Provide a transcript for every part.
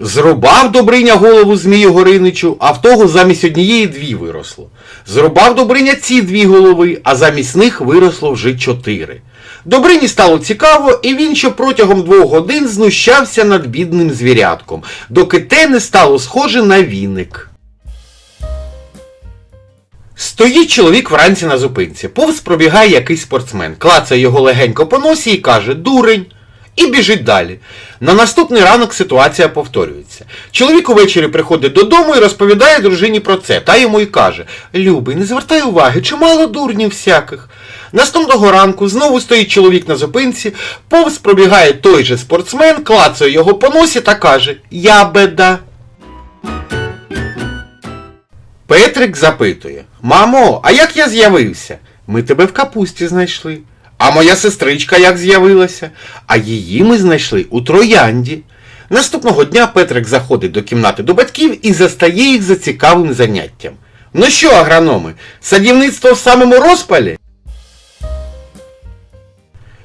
Зрубав Добриня голову Змію Гориничу, а в того замість однієї дві виросло. Зрубав Добриня ці дві голови, а замість них виросло вже чотири. Добрині стало цікаво, і він ще протягом двох годин знущався над бідним звірятком, доки те не стало схоже на віник. Стоїть чоловік вранці на зупинці. Повз пробігає якийсь спортсмен, клацає його легенько по носі і каже Дурень. І біжить далі. На наступний ранок ситуація повторюється. Чоловік увечері приходить додому і розповідає дружині про це, та йому й каже: Любий, не звертай уваги, чимало дурнів всяких. Наступного ранку знову стоїть чоловік на зупинці, повз пробігає той же спортсмен, клацає його по носі та каже Я беда. Петрик запитує: Мамо, а як я з'явився? Ми тебе в капусті знайшли. А моя сестричка як з'явилася? А її ми знайшли у троянді. Наступного дня Петрик заходить до кімнати до батьків і застає їх за цікавим заняттям. Ну що, агрономи, садівництво в самому розпалі?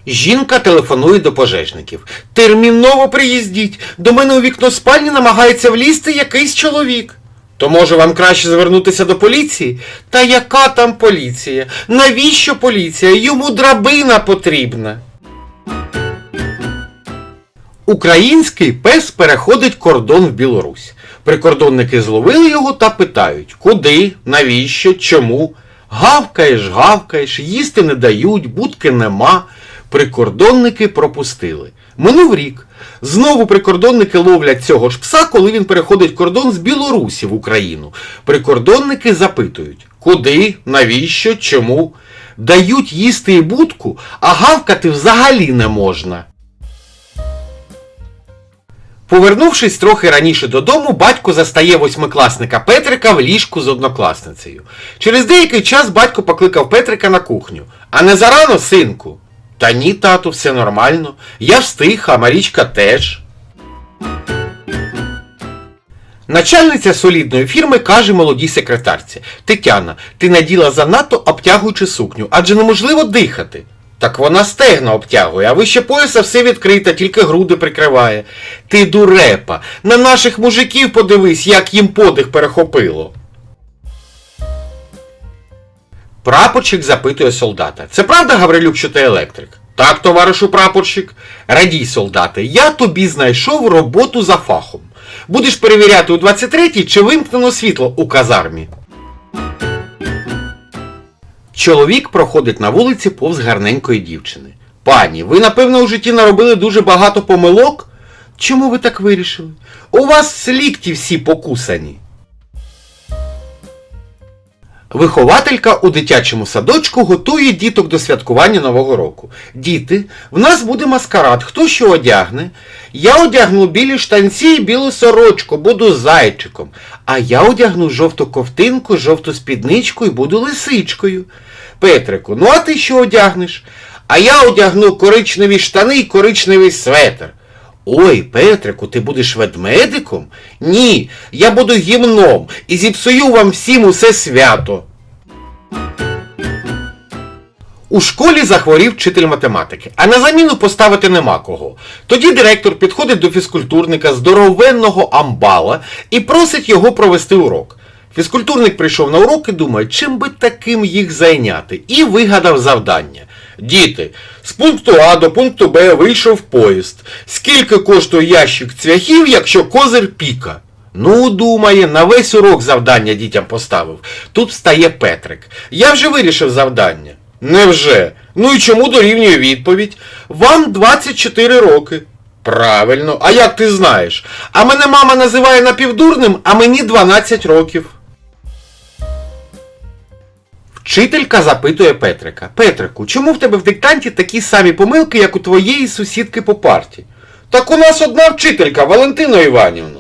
Жінка телефонує до пожежників. Терміново приїздіть. До мене у вікно спальні намагається влізти якийсь чоловік. То може вам краще звернутися до поліції? Та яка там поліція? Навіщо поліція? Йому драбина потрібна. Український пес переходить кордон в Білорусь. Прикордонники зловили його та питають, куди, навіщо, чому. Гавкаєш, гавкаєш, їсти не дають, будки нема. Прикордонники пропустили. Минув рік. Знову прикордонники ловлять цього ж пса, коли він переходить кордон з Білорусі в Україну. Прикордонники запитують, куди, навіщо, чому. Дають їсти і будку, а гавкати взагалі не можна. Повернувшись трохи раніше додому, батько застає восьмикласника Петрика в ліжку з однокласницею. Через деякий час батько покликав Петрика на кухню. А не зарано, синку? Та ні, тату, все нормально. Я встиг, а Марічка теж. Начальниця солідної фірми каже молодій секретарці Тетяна, ти наділа занадто обтягуючи сукню, адже неможливо дихати. Так вона стегна обтягує, а вище пояса все відкрите, тільки груди прикриває. Ти дурепа, на наших мужиків подивись, як їм подих перехопило. Прапорщик запитує солдата. Це правда, Гаврилюк, що ти електрик? Так, товаришу прапорщик. Радій, солдати, я тобі знайшов роботу за фахом. Будеш перевіряти у 23-й, чи вимкнено світло у казармі. Чоловік проходить на вулиці повз гарненької дівчини. Пані, ви, напевно, у житті наробили дуже багато помилок? Чому ви так вирішили? У вас лікті всі покусані. Вихователька у дитячому садочку готує діток до святкування Нового року. Діти, в нас буде маскарад. Хто що одягне? Я одягну білі штанці і білу сорочку, буду зайчиком. А я одягну жовту ковтинку, жовту спідничку і буду лисичкою. Петрику, ну а ти що одягнеш? А я одягну коричневі штани і коричневий светр. Ой, Петрику, ти будеш ведмедиком? Ні, я буду гімном і зіпсую вам всім усе свято. У школі захворів вчитель математики, а на заміну поставити нема кого. Тоді директор підходить до фізкультурника здоровенного амбала і просить його провести урок. Фізкультурник прийшов на урок і думає, чим би таким їх зайняти, і вигадав завдання. Діти, з пункту А до пункту Б вийшов поїзд. Скільки коштує ящик цвяхів, якщо козир піка? Ну, думає, на весь урок завдання дітям поставив. Тут встає Петрик. Я вже вирішив завдання. Невже? Ну і чому дорівнює відповідь? Вам 24 роки. Правильно, а як ти знаєш? А мене мама називає напівдурним, а мені 12 років. Вчителька запитує Петрика. Петрику, чому в тебе в диктанті такі самі помилки, як у твоєї сусідки по парті? Так у нас одна вчителька, Валентина Іванівна.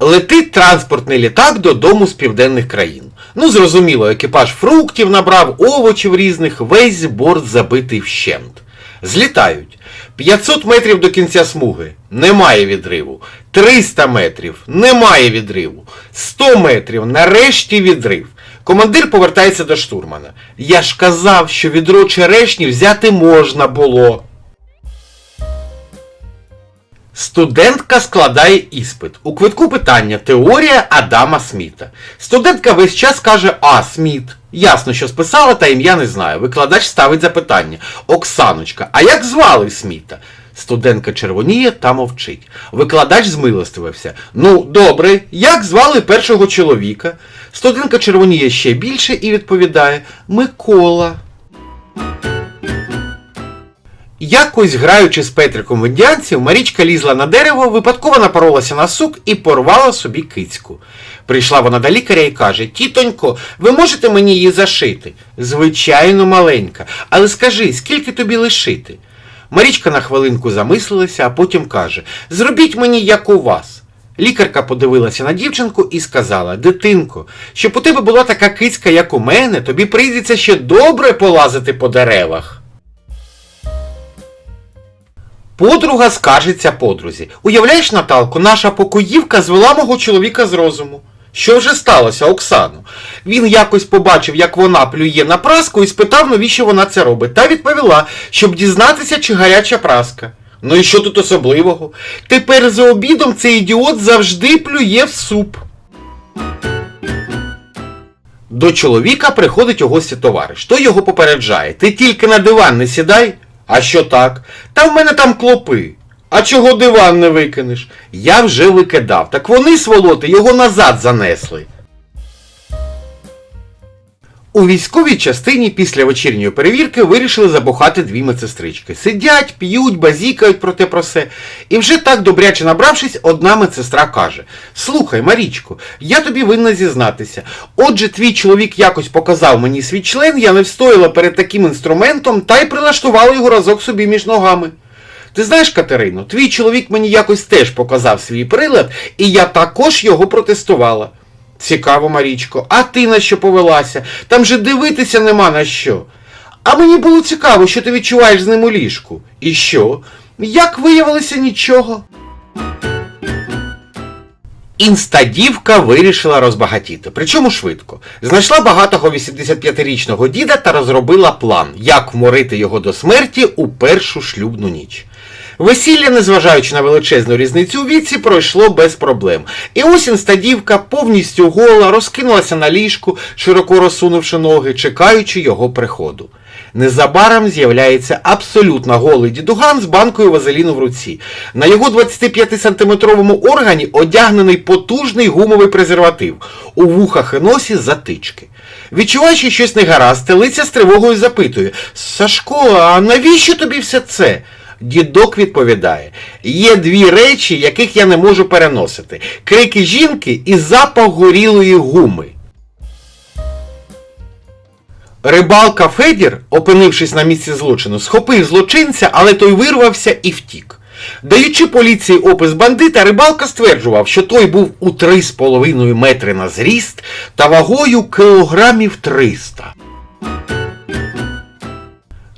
Летить транспортний літак додому з південних країн. Ну, зрозуміло, екіпаж фруктів набрав, овочів різних, весь борт забитий вщент. Злітають. 500 метрів до кінця смуги. Немає відриву. 300 метрів. Немає відриву. 100 метрів. Нарешті відрив. Командир повертається до штурмана. Я ж казав, що відро черешні взяти можна було. Студентка складає іспит. У квитку питання Теорія Адама Сміта. Студентка весь час каже А. Сміт. Ясно, що списала, та ім'я не знаю. Викладач ставить запитання. Оксаночка, а як звали Сміта? Студентка червоніє та мовчить. Викладач змилостивився. Ну, добре, як звали першого чоловіка? Студентка червоніє ще більше і відповідає Микола. Якось граючи з Петриком в індіанців, Марічка лізла на дерево, випадково напоролася на сук і порвала собі кицьку. Прийшла вона до лікаря і каже: Тітонько, ви можете мені її зашити? Звичайно, маленька. Але скажи, скільки тобі лишити? Марічка на хвилинку замислилася, а потім каже: Зробіть мені, як у вас. Лікарка подивилася на дівчинку і сказала: Дитинко, щоб у тебе була така кицька, як у мене, тобі прийдеться ще добре полазити по деревах. Подруга скаржиться подрузі. Уявляєш, Наталко, наша покоївка звела мого чоловіка з розуму. Що вже сталося, Оксану? Він якось побачив, як вона плює на праску і спитав, навіщо вона це робить, та відповіла, щоб дізнатися, чи гаряча праска. Ну і що тут особливого? Тепер за обідом цей ідіот завжди плює в суп. До чоловіка приходить у гості товариш. Той його попереджає. Ти тільки на диван не сідай. А що так? Та в мене там клопи. А чого диван не викинеш? Я вже викидав. Так вони, сволоти, його назад занесли. У військовій частині після вечірньої перевірки вирішили забухати дві медсестрички. Сидять, п'ють, базікають про те про се. І вже так добряче набравшись, одна медсестра каже: Слухай, Марічко, я тобі винна зізнатися. Отже, твій чоловік якось показав мені свій член, я не встояла перед таким інструментом та й прилаштувала його разок собі між ногами. Ти знаєш, Катерино, твій чоловік мені якось теж показав свій прилад, і я також його протестувала. Цікаво, Марічко, а ти на що повелася? Там же дивитися нема на що. А мені було цікаво, що ти відчуваєш з ним у ліжку. І що? Як виявилося нічого? Інстадівка вирішила розбагатіти, причому швидко. Знайшла багатого 85-річного діда та розробила план, як вморити його до смерті у першу шлюбну ніч. Весілля, незважаючи на величезну різницю у віці, пройшло без проблем. І ось інстадівка повністю гола розкинулася на ліжку, широко розсунувши ноги, чекаючи його приходу. Незабаром з'являється абсолютно голий дідуган з банкою вазеліну в руці. На його 25-сантиметровому органі одягнений потужний гумовий презерватив, у вухах і носі затички. Відчуваючи щось негаразд, телиця з тривогою запитує Сашко, а навіщо тобі все це? Дідок відповідає: є дві речі, яких я не можу переносити: крики жінки і запах горілої гуми. Рибалка Федір, опинившись на місці злочину, схопив злочинця, але той вирвався і втік. Даючи поліції опис бандита, рибалка стверджував, що той був у 3,5 метри на зріст та вагою кілограмів 300.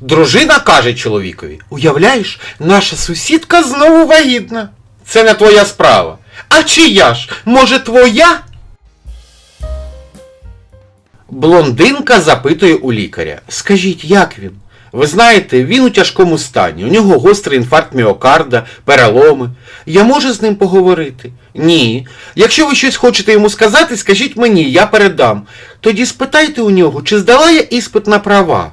Дружина каже чоловікові: Уявляєш, наша сусідка знову вагітна. Це не твоя справа. А чия ж? Може, твоя? Блондинка запитує у лікаря: Скажіть, як він? Ви знаєте, він у тяжкому стані, у нього гострий інфаркт міокарда, переломи. Я можу з ним поговорити? Ні. Якщо ви щось хочете йому сказати, скажіть мені, я передам. Тоді спитайте у нього, чи здала я іспит на права.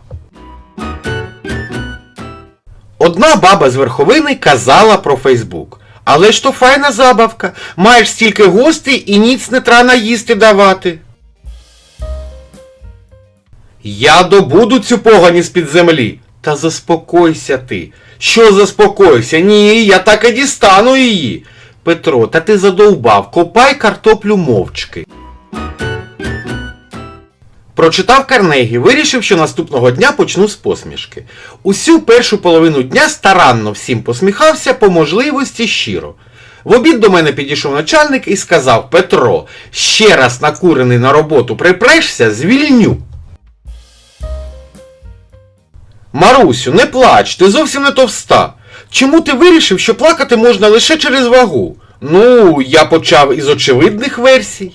Одна баба з верховини казала про Фейсбук. Але ж то файна забавка. Маєш стільки гостей і ніц не треба їсти давати. Я добуду цю погані з-під землі. Та заспокойся ти. Що заспокойся? Ні, я так і дістану її. Петро, та ти задовбав, копай картоплю мовчки. Прочитав Карнегі, вирішив, що наступного дня почну з посмішки. Усю першу половину дня старанно всім посміхався, по можливості щиро. В обід до мене підійшов начальник і сказав Петро, ще раз накурений на роботу припрешся, звільню. Марусю, не плач, ти зовсім не товста. Чому ти вирішив, що плакати можна лише через вагу? Ну, я почав із очевидних версій.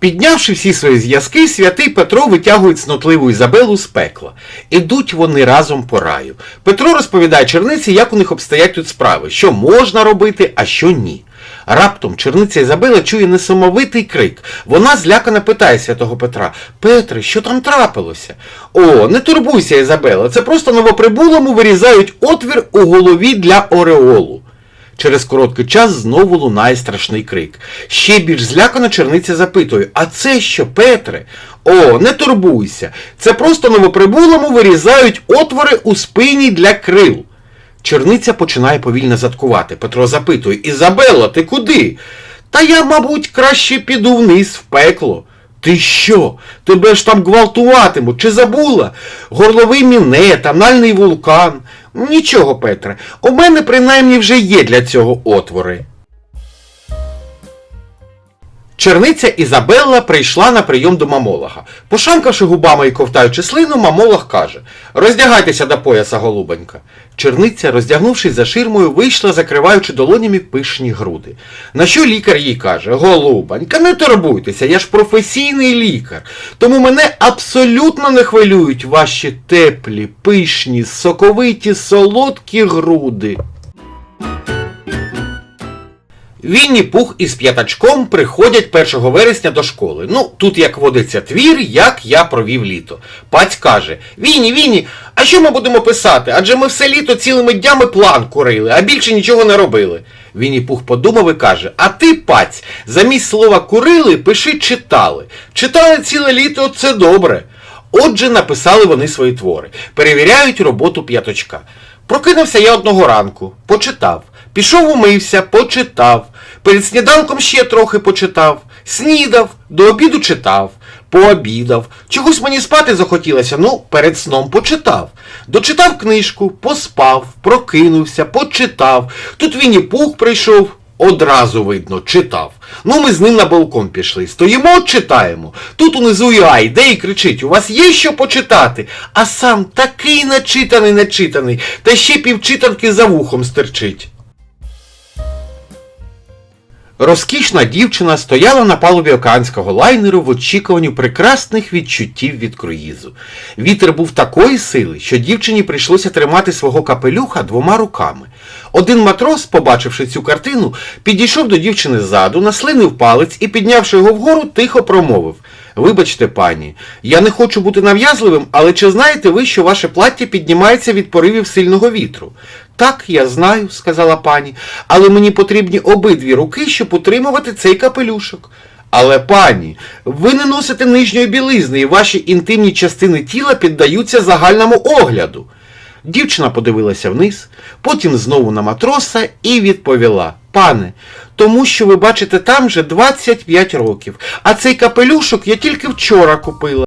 Піднявши всі свої зв'язки, святий Петро витягує цнотливу Ізабелу з пекла. Ідуть вони разом по раю. Петро розповідає черниці, як у них обстоять тут справи, що можна робити, а що ні. Раптом черниця Ізабела чує несамовитий крик. Вона злякано питає святого Петра Петре, що там трапилося? О, не турбуйся, Ізабела, це просто новоприбулому вирізають отвір у голові для ореолу. Через короткий час знову лунає страшний крик. Ще більш злякано черниця запитує, а це що, Петре? О, не турбуйся. Це просто новоприбулому вирізають отвори у спині для крил. Черниця починає повільно заткувати. Петро запитує, Ізабелла, ти куди? Та я, мабуть, краще піду вниз в пекло. Ти що? Тебе ж там гвалтуватимуть, чи забула? Горловий мінет, анальний вулкан. Нічого, Петре, у мене принаймні вже є для цього отвори. Черниця Ізабелла прийшла на прийом до мамолога. Пошамкавши губами і ковтаючи слину, мамолог каже Роздягайтеся до пояса, голубонька. Черниця, роздягнувшись за ширмою, вийшла, закриваючи долонями пишні груди. На що лікар їй каже Голубонька, не турбуйтеся, я ж професійний лікар. Тому мене абсолютно не хвилюють ваші теплі, пишні, соковиті, солодкі груди. Вінні Пух із п'ятачком приходять 1 вересня до школи. Ну, тут як водиться твір, як я провів літо. Паць каже: Вінні, Вінні, а що ми будемо писати? Адже ми все літо цілими днями план курили, а більше нічого не робили. Вінні Пух подумав і каже: А ти, паць, замість слова курили, пиши читали. Читали ціле літо це добре. Отже, написали вони свої твори, перевіряють роботу п'яточка. Прокинувся я одного ранку, почитав. Пішов умився, почитав. Перед сніданком ще трохи почитав. Снідав, до обіду читав, пообідав. Чогось мені спати захотілося, ну, перед сном почитав. Дочитав книжку, поспав, прокинувся, почитав. Тут Вінні Пух прийшов. Одразу видно, читав. Ну, ми з ним на балкон пішли. Стоїмо, читаємо. Тут унизу і ай, де і кричить, у вас є що почитати? А сам такий начитаний, начитаний, та ще півчитанки за вухом стерчить. Розкішна дівчина стояла на палубі океанського лайнеру в очікуванні прекрасних відчуттів від круїзу. Вітер був такої сили, що дівчині прийшлося тримати свого капелюха двома руками. Один матрос, побачивши цю картину, підійшов до дівчини ззаду, наслинив палець і, піднявши його вгору, тихо промовив Вибачте, пані, я не хочу бути нав'язливим, але чи знаєте ви, що ваше плаття піднімається від поривів сильного вітру? Так, я знаю, сказала пані, але мені потрібні обидві руки, щоб утримувати цей капелюшок. Але, пані, ви не носите нижньої білизни, і ваші інтимні частини тіла піддаються загальному огляду. Дівчина подивилася вниз, потім знову на матроса і відповіла Пане, тому що ви бачите там вже 25 років, а цей капелюшок я тільки вчора купила.